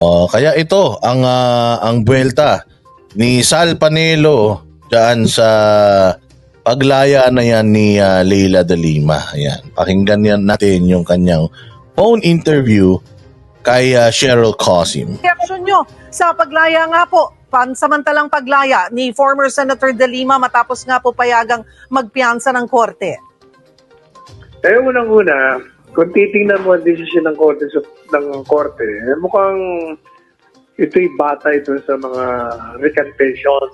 Oh, kaya ito ang ah, ang buwelta ni Sal Panelo diyan sa paglaya na yan ni ah, Leila de Lima. Ayan, pakinggan yan natin yung kanyang phone interview kay ah, Cheryl Cosim. reaksyon nyo sa paglaya nga po, pansamantalang paglaya ni former Senator De Lima matapos nga po payagang magpiyansa ng korte? Eh, unang-una, kung titingnan mo ang desisyon ng korte, ng korte eh, mukhang ito'y bata ito sa mga recantation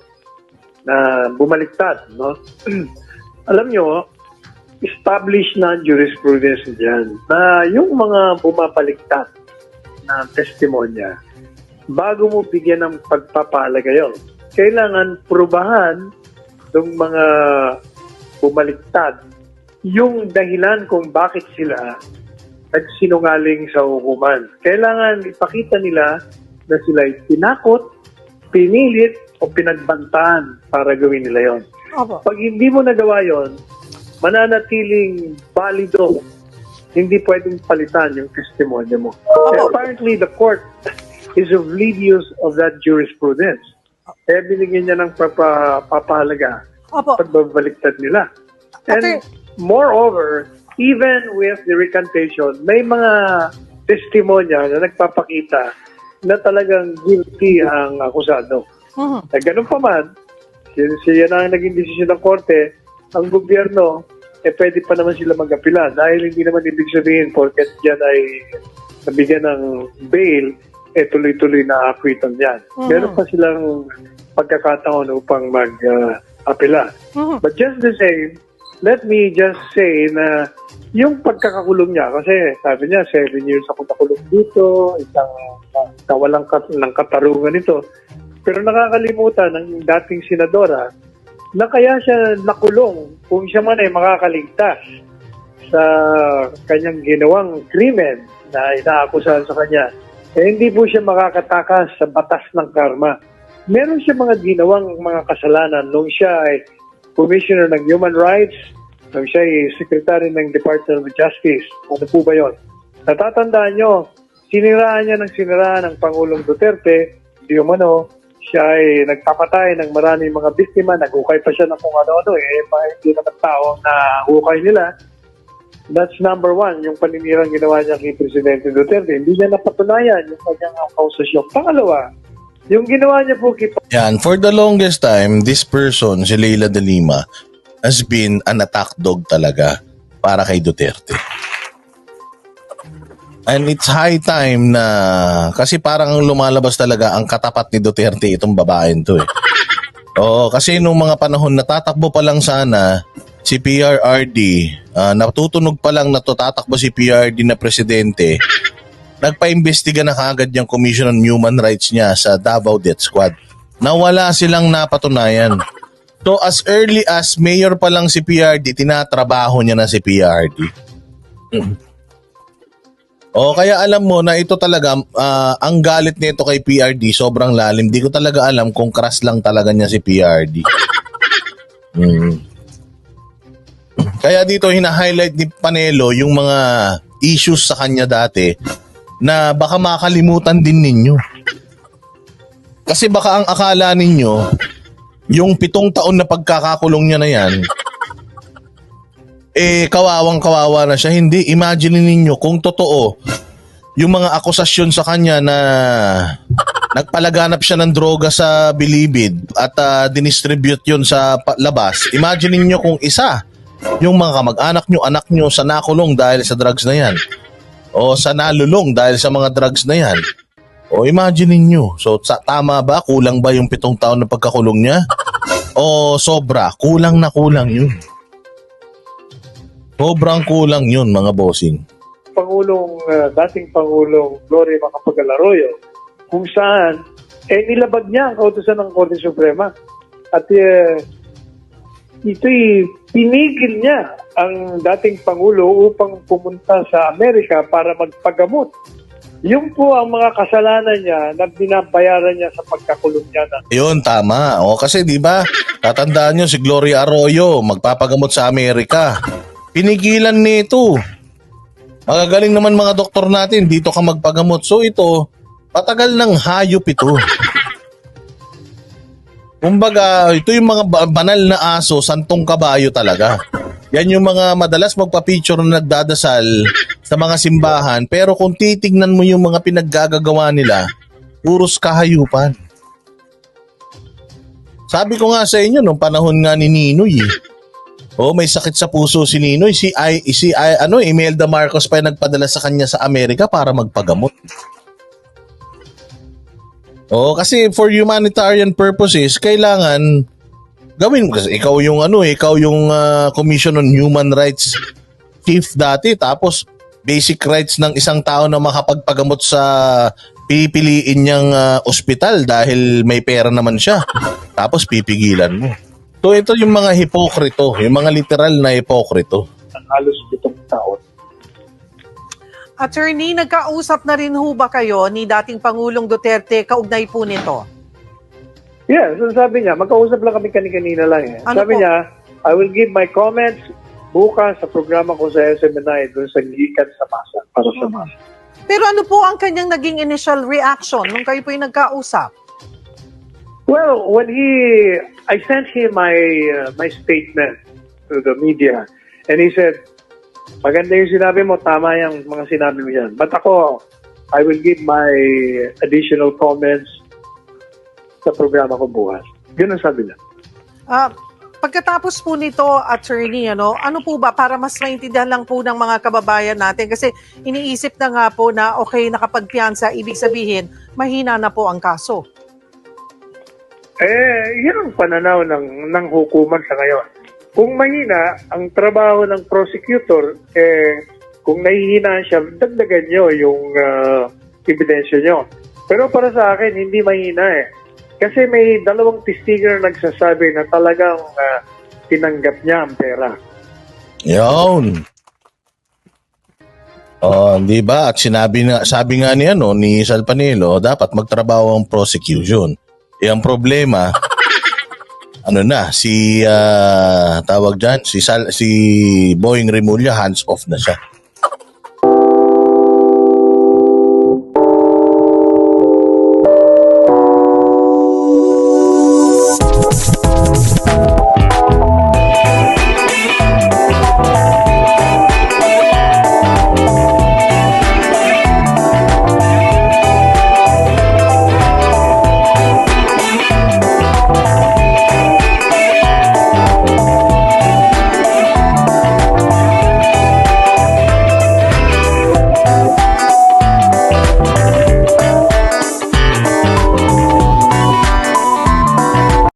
na bumaliktad, no? Alam nyo, established na jurisprudence dyan na yung mga bumabaliktad na testimonya, bago mo bigyan ng pagpapalaga yun, kailangan prubahan ng mga bumaliktad yung dahilan kung bakit sila nagsinungaling sa hukuman. Kailangan ipakita nila na sila ay tinakot, pinilit, o pinagbantaan para gawin nila yon. Opo. Pag hindi mo nagawa yon, mananatiling valido. Hindi pwedeng palitan yung testimonya mo. Eh, apparently, the court is oblivious of that jurisprudence. Kaya binigyan niya ng papa, papahalaga Opo. pagbabaliktad nila. And Ate- moreover, even with the recantation, may mga testimonya na nagpapakita na talagang guilty ang akusado. Mhm. Na ganun pa man, siya, na ang naging desisyon ng korte, ang gobyerno, eh pwede pa naman sila mag-apila dahil hindi naman ibig sabihin porket yan ay nabigyan ng bail, eh tuloy-tuloy na acquittal yan. Mhm. Meron pa silang pagkakataon upang mag-apila. Mhm. But just the same, let me just say na yung pagkakakulong niya, kasi sabi niya, seven years ako nakulong dito, isang kawalang kat- ng katarungan ito. Pero nakakalimutan ng dating senadora na kaya siya nakulong kung siya man ay makakaligtas sa kanyang ginawang krimen na inaakusahan sa kanya, eh hindi po siya makakatakas sa batas ng karma. Meron siya mga ginawang mga kasalanan nung siya ay Commissioner ng Human Rights, nung siya ay Secretary ng Department of Justice. Ano po ba yon? Natatandaan nyo, siniraan niya ng siniraan ng Pangulong Duterte, di umano, siya ay nagpapatay ng maraming mga biktima, nagukay pa siya ng kung ano-ano, eh, hindi naman tao na hukay nila. That's number one, yung paninirang ginawa niya kay Presidente Duterte. Hindi niya napatunayan yung kanyang akusasyon. Pangalawa, yung ginawa niya po kay Yan, for the longest time, this person, si Leila de Lima, has been an attack dog talaga para kay Duterte. And it's high time na kasi parang lumalabas talaga ang katapat ni Duterte itong babaeng to eh. Oo, kasi nung mga panahon na tatakbo pa lang sana si PRRD, ah, natutunog pa lang na to tatakbo si PRD na presidente, nagpa-imbestiga na kagad yung Commission on Human Rights niya sa Davao Death Squad na wala silang napatunayan. So as early as mayor pa lang si PRD, tinatrabaho niya na si PRD. O kaya alam mo na ito talaga, ah, ang galit nito kay PRD sobrang lalim. Di ko talaga alam kung crush lang talaga niya si PRD. Mm. Kaya dito hina-highlight ni Panelo yung mga issues sa kanya dati na baka makalimutan din ninyo. Kasi baka ang akala ninyo, yung pitong taon na pagkakakulong niya na yan, eh kawawang kawawa na siya. Hindi, imagine ninyo kung totoo yung mga akusasyon sa kanya na nagpalaganap siya ng droga sa bilibid at ah, dinistribute yun sa labas. Imagine ninyo kung isa yung mga kamag-anak nyo, anak nyo sa nakulong dahil sa drugs na yan. O sa nalulong dahil sa mga drugs na yan. O imagine ninyo. So sa, tama ba? Kulang ba yung pitong taon na pagkakulong niya? O sobra? Kulang na kulang yun. Sobrang kulang yun mga bossing. Pangulong, uh, dating Pangulong Gloria Macapagal Arroyo, kung saan, eh nilabag niya ang kautusan ng Korte Suprema. At uh, ito'y pinigil niya ang dating Pangulo upang pumunta sa Amerika para magpagamot. Yung po ang mga kasalanan niya na binabayaran niya sa pagkakulong niya na Yun, tama. O kasi di ba tatandaan nyo si Gloria Arroyo, magpapagamot sa Amerika. Pinigilan nito. Magagaling naman mga doktor natin, dito ka magpagamot. So ito, Patagal ng hayop ito. Kumbaga, ito yung mga ba- banal na aso, santong kabayo talaga. Yan yung mga madalas magpa-picture na nagdadasal sa mga simbahan. Pero kung titignan mo yung mga pinaggagawa nila, puros kahayupan. Sabi ko nga sa inyo, nung panahon nga ni Ninoy, eh. Oh, may sakit sa puso si Ninoy. Si, I, si I, ano, Imelda Marcos pa yung nagpadala sa kanya sa Amerika para magpagamot. Oo, kasi for humanitarian purposes, kailangan gawin mo kasi ikaw yung ano, eh, ikaw yung ah, Commission on Human Rights chief dati tapos basic rights ng isang tao na makapagpagamot sa pipiliin niyang ah, ospital dahil may pera naman siya. Tapos pipigilan mo. So ito yung mga hipokrito, yung mga literal na hipokrito. ng halos pitong taon. Attorney, nagkausap na rin ho ba kayo ni dating Pangulong Duterte kaugnay po nito? Yeah, so sabi niya, magkausap lang kami kani-kanina lang eh. Ano sabi po? niya, I will give my comments bukas sa programa ko sa SMNI doon sa Gikan sa Masa, para sa Masa. Pero ano po ang kanyang naging initial reaction nung kayo po yung nagkausap? Well, when he, I sent him my uh, my statement to the media, and he said, maganda yung sinabi mo, tama yung mga sinabi mo yan. But ako, I will give my additional comments sa programa ko bukas. Yun ang sabi niya. Ah, pagkatapos po nito, attorney, ano, ano po ba para mas maintindihan lang po ng mga kababayan natin kasi iniisip na nga po na okay nakapagpiansa, ibig sabihin mahina na po ang kaso. Eh, yun ang pananaw ng, ng hukuman sa ngayon. Kung mahina, ang trabaho ng prosecutor, eh, kung nahihina siya, dagdagan nyo yung uh, ebidensya nyo. Pero para sa akin, hindi mahina eh. Kasi may dalawang testigo na nagsasabi na talagang uh, tinanggap niya ang pera. Yun. Oh, di ba? At sinabi na sabi nga ni ano ni Salpanelo, dapat magtrabaho ang prosecution. Eh ang problema ano na si ah, tawag diyan si Sal, si Boying Remulla hands off na siya.